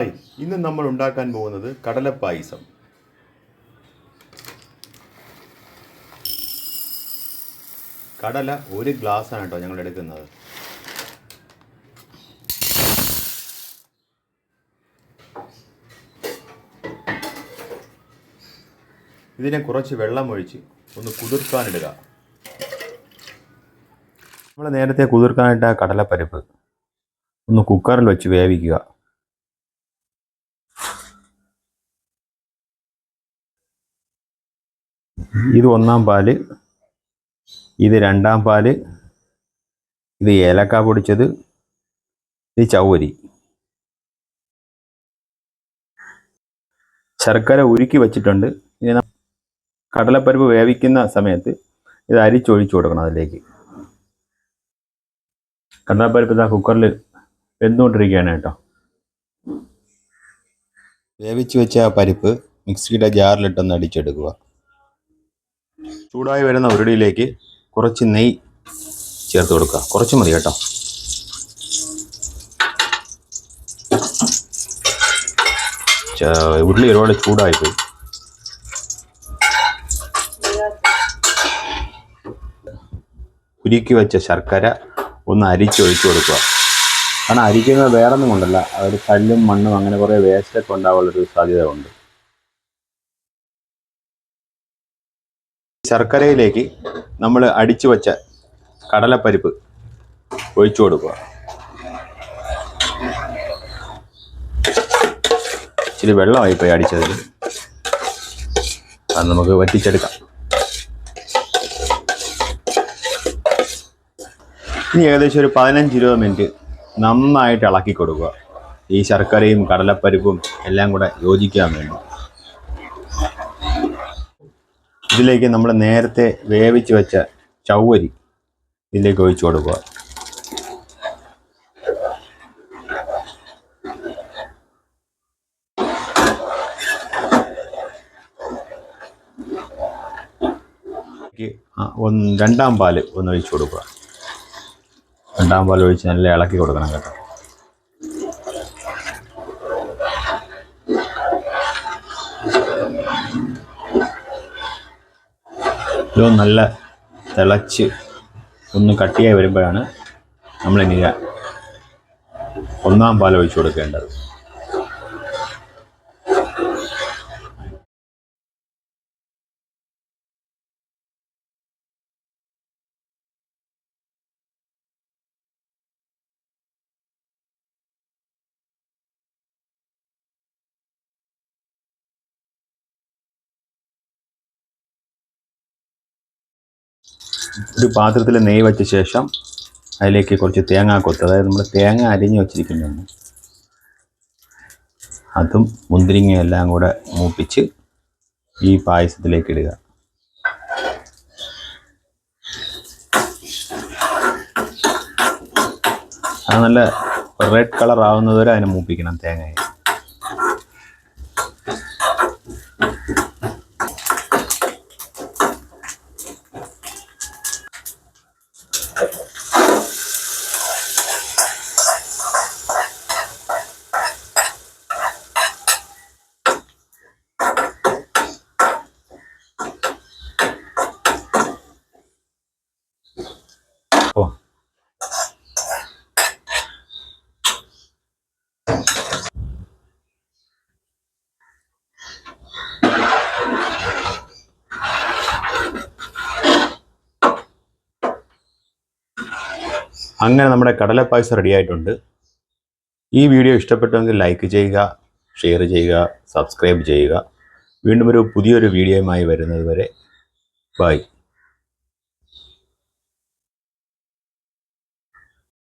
Hi ഇന്ന് നമ്മൾ ഉണ്ടാക്കാൻ പോകുന്നത് കടലപ്പായസം. കടല ഒരു ഗ്ലാസ് ആണ് കേട്ടോ ഞങ്ങൾ എടുക്കുന്നത്. ഇതിനെ കുറച്ച് വെള്ളം ഒഴിച്ച് ഒന്ന് കുതിർക്കാനിടുക. നമ്മൾ നേരത്തെ കുതിർക്കാനിട്ട കടലപ്പരിപ്പ് ഒന്ന് കുക്കറിൽ വെച്ച് വേവിക്കുക. ഇത് ഒന്നാം പാൽ ഇത് രണ്ടാം പാൽ ഇത് ഏലക്ക പൊടിച്ചത് ഇത് ചവരി ശർക്കര ഉരുക്കി വച്ചിട്ടുണ്ട്. ഇനി കടലപ്പരിപ്പ് വേവിക്കുന്ന സമയത്ത് ഇത് അരിച്ചൊഴിച്ചു കൊടുക്കണം അതിലേക്ക്. കടലപ്പരിപ്പ് ഇതാ കുക്കറിൽ വെന്തുകൊണ്ടിരിക്കുകയാണ് കേട്ടോ. വേവിച്ച് വെച്ച പരിപ്പ് മിക്സിയുടെ ജാറിലിട്ടൊന്ന് അടിച്ചെടുക്കുക. ചൂടായി വരുന്ന ഉരുളിയിലേക്ക് കുറച്ച് നെയ്യ് ചേർത്ത് കൊടുക്കുക. കുറച്ച് മതി കേട്ടോ. ഉരുളി ഒരുപാട് ചൂടായിപ്പോയി ഉരുക്കി വെച്ച ശർക്കര ഒന്ന് അരിച്ചൊഴിച്ചു കൊടുക്കുക. കാരണം അരിക്കുന്നത് വേറൊന്നും കൊണ്ടല്ല. അതൊരു കല്ലും മണ്ണും അങ്ങനെ കുറേ വേസ്റ്റൊക്കെ ഉണ്ടാവാനുള്ളൊരു സാധ്യത ഉണ്ട്. ശർക്കരയിലേക്ക് നമ്മൾ അടിച്ചു വച്ച കടലപ്പരിപ്പ് ഒഴിച്ചു കൊടുക്കുക. ഇച്ചിരി വെള്ളമായി പോയി അടിച്ചതിൽ അത് നമുക്ക് വറ്റിച്ചെടുക്കാം. ഇനി ഏകദേശം ഒരു പതിനഞ്ച് ഇരുപത് മിനിറ്റ് നന്നായിട്ട് ഇളക്കി കൊടുക്കുക. ഈ ശർക്കരയും കടലപ്പരിപ്പും എല്ലാം കൂടെ യോജിക്കാൻ വേണ്ടി. ഇതിലേക്ക് നമ്മൾ നേരത്തെ വേവിച്ച് വെച്ച ചൗവരി ഇതിലേക്ക് ഒഴിച്ചു കൊടുക്കുക. ഒന്ന് രണ്ടാം പാൽ ഒന്ന് ഒഴിച്ചു കൊടുക്കുക. രണ്ടാം പാൽ ഒഴിച്ച് നല്ല ഇളക്കി കൊടുക്കണം കേട്ടോ. ഇത് നല്ല തിളച്ച് ഒന്ന് കട്ടിയായി വരുമ്പോഴാണ് നമ്മളിനി ഒന്നാം പാൽ ഒഴിച്ചു കൊടുക്കേണ്ടത്. ഒരു പാത്രത്തിൽ നെയ്യ് വെച്ച ശേഷം അതിലേക്ക് കുറച്ച് തേങ്ങ കൊത്ത് അതായത് നമ്മൾ തേങ്ങ അരിഞ്ഞ് വച്ചിരിക്കുന്നതാണ് അതും മുന്തിരിങ്ങയും എല്ലാം കൂടെ മൂപ്പിച്ച് ഈ പായസത്തിലേക്ക് ഇടുക. അത് നല്ല റെഡ് കളർ ആവുന്നതുവരെ അതിനെ മൂപ്പിക്കണം തേങ്ങയെ. അങ്ങനെ നമ്മുടെ കടലപ്പായസം റെഡി ആയിട്ടുണ്ട്. ഈ വീഡിയോ ഇഷ്ടപ്പെട്ടുവെങ്കിൽ ലൈക്ക് ചെയ്യുക ഷെയർ ചെയ്യുക സബ്സ്ക്രൈബ് ചെയ്യുക. വീണ്ടും ഒരു പുതിയൊരു വീഡിയോയുമായി വരുന്നത് വരെ. ബൈ